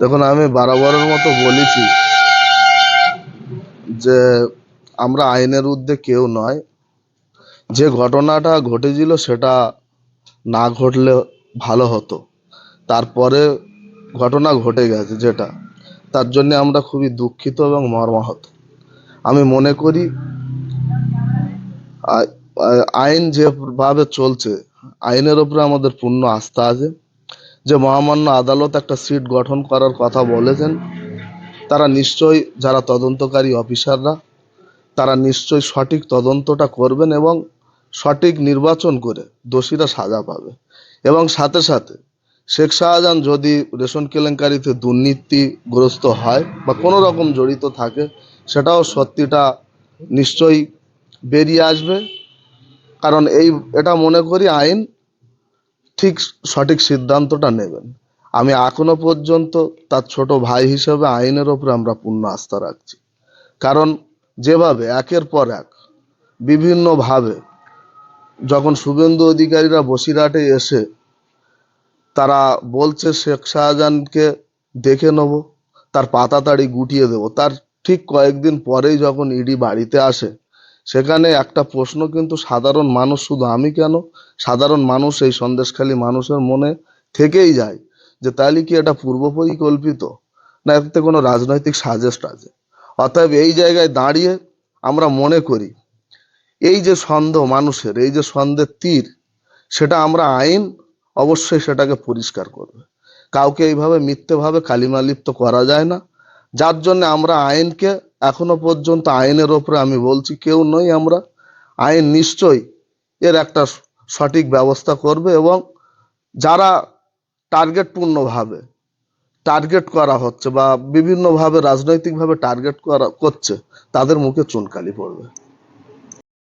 দেখুন, আমি বারবারের মতো বলেছি যে আমরা আইনের ঊর্ধ্বে কেউ নয়। যে ঘটনাটা ঘটেছিল সেটা না ঘটলে ভালো হতো। তারপরে ঘটনা ঘটে গেছে যেটা। তার জন্য আমরা খুবই দুঃখিত এবং মর্মাহত। আমি মনে করি আইন যেভাবে চলছে, আইনের উপরে আমাদের পূর্ণ আস্থা আছে। যে মহামান্য আদালত একটা সিট গঠন করার কথা বলেছেন, তারা নিশ্চয়ই যারা তদন্তকারী অফিসাররা, তারা নিশ্চয়ই সঠিক তদন্তটা করবেন এবং সঠিক নির্বাচন করে দোষীরা সাজা পাবে। এবং সাথে সাথে শেখ শাহজাহান যদি রেশন কেলেঙ্কারিতে দুর্নীতিগ্রস্ত হয় বা কোনো রকম জড়িত থাকে, সেটাও সত্যিটা নিশ্চয়ই বেরিয়ে আসবে। কারণ এই, এটা মনে করি আইন ঠিক সঠিক সিদ্ধান্তটা নেবেন। আমি এখনও পর্যন্ত তার ছোট ভাই হিসেবে আইনের ওপরে আমরা পূর্ণ আস্থা রাখছি। কারণ যেভাবে, একের পর এক, বিভিন্নভাবে যখন শুভেন্দু অধিকারীরা বসিরহাটে এসে তারা বলছে, শেখ শাহজাহানকে দেখে নেব, তার পাতা তাড়ি গুটিয়ে দেবো। তার ঠিক কয়েকদিন পরেই যখন ইডি বাড়িতে আসে সেখানে একটা প্রশ্ন কিন্তু সাধারণ মানুষ শুধু আমি কেন? সাধারণ মানুষ এই সন্দেশখালী মানুষের মনে থেকেই যায় যে তাহলে কি এটা পূর্ব পরিকল্পিত? না, এতে কোনো রাজনৈতিক সাজেস্ট আছে? অতএব এই জায়গায় দাঁড়িয়ে আমরা মনে করি, এই যে সন্দেহ মানুষের, এই যে সন্দেহের তীর, সেটা আমরা আইন অবশ্যই সেটাকে পরিষ্কার করবে। কাউকে এইভাবে মিথ্যেভাবে কালিমালিপ্ত করা যায় না। যার জন্য আমরা আইনকে এখনও পর্যন্ত আইনের ওপরে আমি বলছি কেউ নই আমরা। আইন নিশ্চয়ই এর একটা সঠিক ব্যবস্থা করবে এবং যারা টার্গেটপূর্ণভাবে টার্গেট করা হচ্ছে বা বিভিন্নভাবে রাজনৈতিকভাবে টার্গেট করা করছে, তাদের মুখে চুনকালি পড়বে।